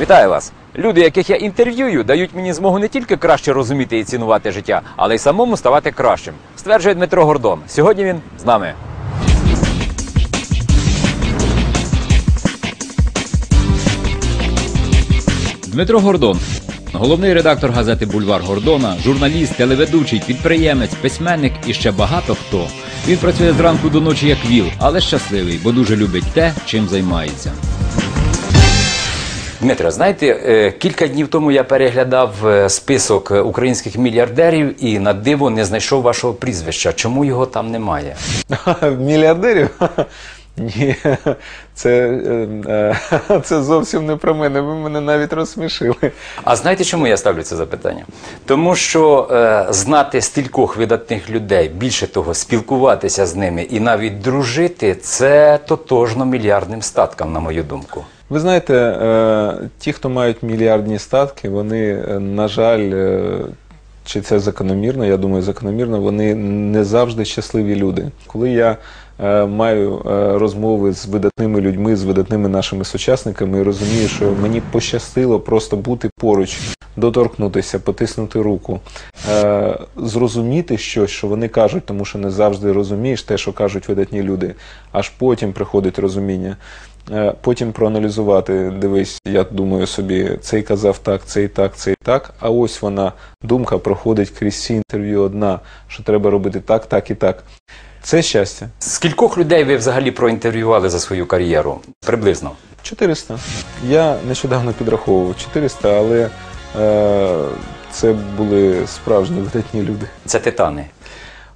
Вітаю вас! Люди, яких я інтерв'юю, дають мені змогу не тільки краще розуміти і цінувати життя, але й самому ставати кращим. Стверджує Дмитро Гордон. Сьогодні він з нами. Дмитро Гордон. Головний редактор газети Бульвар Гордона, журналіст, телеведучий, підприємець, письменник і ще багато хто. Він працює зранку до ночі як віл, але щасливий, бо дуже любить те, чим займається. Дмитро, знаєте, е, кілька днів тому я переглядав е, список е, українських мільярдерів і на диво не знайшов вашого прізвища. Чому його там немає? Мільярдерів? Ні, це, е, е, це зовсім не про мене. Ви мене навіть розсмішили. А знаєте, чому я ставлю це запитання? Тому що е, знати стількох видатних людей, більше того, спілкуватися з ними і навіть дружити це тотожно мільярдним статкам, на мою думку. Ви знаєте, е, ті, хто мають мільярдні статки, вони, е, на жаль, е, чи це закономірно, я думаю, закономірно, вони не завжди щасливі люди. Коли я маю е, розмови з видатними людьми, з видатними нашими сучасниками, і розумію, що мені пощастило просто бути поруч, доторкнутися, потиснути руку, е, зрозуміти щось, що вони кажуть, тому що не завжди розумієш те, що кажуть видатні люди. Аж потім приходить розуміння. Е, Потім проаналізувати, дивись, я думаю собі, цей казав так, цей так, цей так. А ось вона думка проходить крізь всі інтерв'ю одна, що треба робити так, так і так. Це щастя. Скількох людей ви взагалі проінтерв'ювали за свою кар'єру? Приблизно. 400. Я нещодавно підраховував 400, але е, це були справжні видатні люди. Це титани.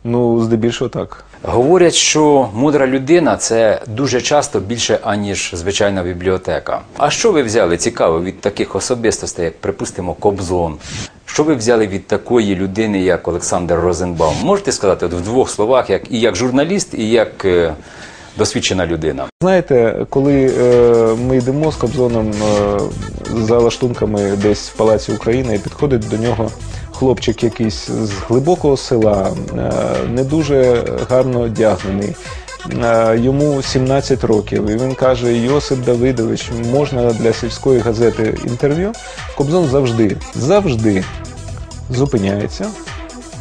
Ну, здебільшого так. Говорять, що мудра людина це дуже часто більше, аніж звичайна бібліотека. А що ви взяли цікаво від таких особистостей, як, припустимо, Кобзон? Що ви взяли від такої людини, як Олександр Розенбаум? Можете сказати от в двох словах, як і як журналіст, і як е, досвідчена людина? Знаєте, коли е, ми йдемо з Кобзоном е, за лаштунками десь в Палаці України, і підходить до нього хлопчик якийсь з глибокого села, е, не дуже гарно одягнений. Е, Йому 17 років, і він каже: Йосип Давидович, можна для сільської газети інтерв'ю? Кобзон завжди, завжди зупиняється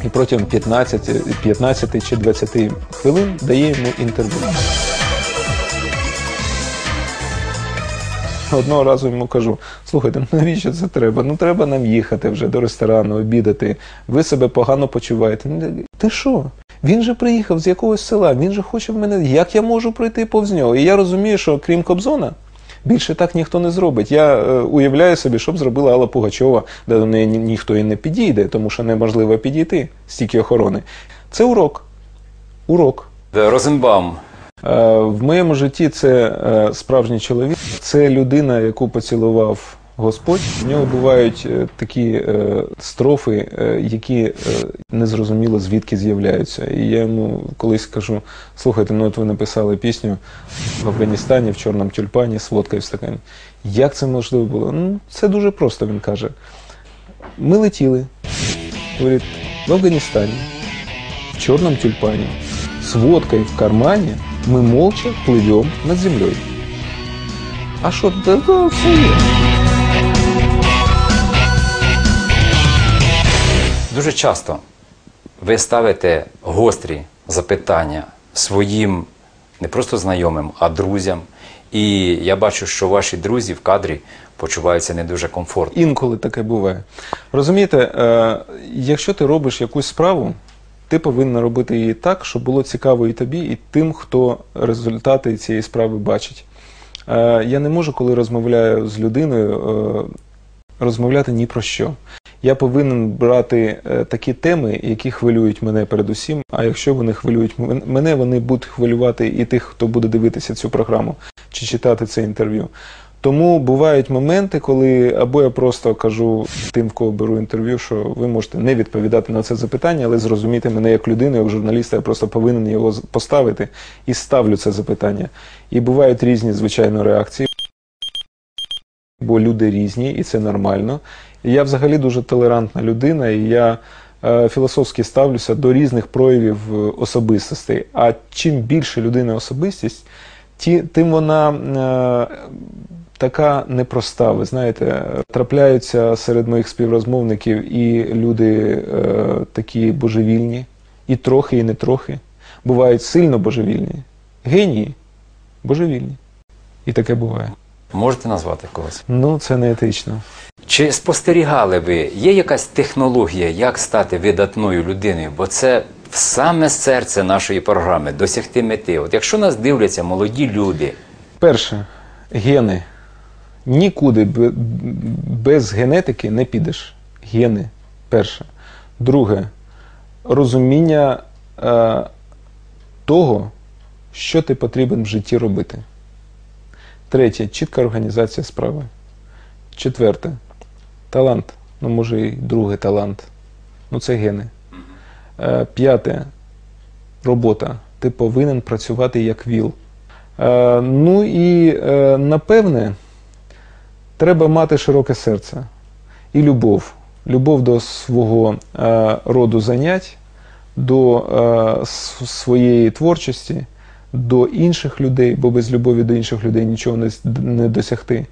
і протягом 15, 15 чи 20 хвилин дає йому інтерв'ю. Одного разу йому кажу: слухайте, ну навіщо це треба? Ну треба нам їхати вже до ресторану, обідати. Ви себе погано почуваєте. Ти що? Він же приїхав з якогось села, він же хоче в мене. Як я можу пройти повз нього? І я розумію, що крім Кобзона. Більше так ніхто не зробить. Я е, уявляю собі, що б зробила Алла Пугачова, де до неї ні- ніхто і не підійде, тому що неможливо підійти стільки охорони. Це урок. Урок. Розенбаум. Е, В моєму житті це е, справжній чоловік, це людина, яку поцілував Господь. В нього бувають е, такі е, строфи, е, які е, незрозуміло звідки з'являються. І я йому колись кажу: слухайте, ну от ви написали пісню в Афганістані, в чорному тюльпані з водкою в стакані. Як це можливо було? Ну, це дуже просто, він каже. Ми летіли, говорить, в Афганістані, в черном тюльпане, с водкой в кармане, мы молча плывем над землей. А що все є. Дуже часто ви ставите гострі запитання своїм не просто знайомим, а друзям. І я бачу, що ваші друзі в кадрі почуваються не дуже комфортно. Інколи таке буває. Розумієте, е, якщо ти робиш якусь справу, ти повинен робити її так, щоб було цікаво і тобі, і тим, хто результати цієї справи бачить. Е, я не можу, коли розмовляю з людиною, е, розмовляти ні про що. Я повинен брати е, такі теми, які хвилюють мене передусім. А якщо вони хвилюють мен- мене, вони будуть хвилювати і тих, хто буде дивитися цю програму чи читати це інтерв'ю. Тому бувають моменти, коли або я просто кажу тим, в кого беру інтерв'ю, що ви можете не відповідати на це запитання, але зрозуміти мене як людину, як журналіста, я просто повинен його поставити і ставлю це запитання. І бувають різні, звичайно, реакції, бо люди різні, і це нормально. Я взагалі дуже толерантна людина, і я е, філософськи ставлюся до різних проявів е, особистостей. А чим більше людина особистість, ті, тим вона. Е, така непроста. Ви знаєте, трапляються серед моїх співрозмовників і люди такі божевільні, і трохи, і не трохи. Бувають сильно божевільні. Генії божевільні. І таке буває. Можете назвати когось? Ну, це не етично. Чи спостерігали ви, є якась технологія, як стати видатною людиною? Бо це саме серце нашої програми досягти мети. От якщо нас дивляться молоді люди, Перше, гени. Нікуди без генетики не підеш. Гени. Перше. Друге, розуміння е, того, що ти потрібен в житті робити. Третє, чітка організація справи. Четверте, талант. Ну, може, і другий талант. Ну, це гени. Е, п'яте, робота. Ти повинен працювати як віл. Е, ну і е, напевне, треба мати широке серце і любов. Любов до свого роду занять, до своєї творчості, до інших людей, бо без любові до інших людей нічого не, не досягти.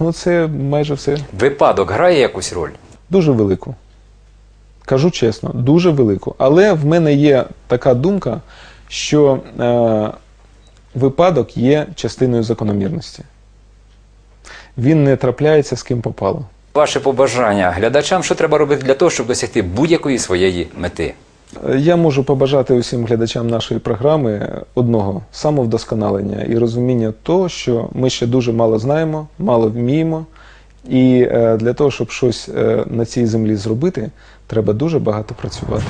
Ну, це майже все випадок грає якусь роль? дуже велику. Кажу чесно, дуже велику. Але в мене є така думка, що е, випадок є частиною закономірності. Він не трапляється з ким попало. Ваше побажання глядачам, що треба робити для того, щоб досягти будь-якої своєї мети? Я можу побажати усім глядачам нашої програми одного самовдосконалення і розуміння того, що ми ще дуже мало знаємо, мало вміємо. І е, для того, щоб щось е, на цій землі зробити, треба дуже багато працювати.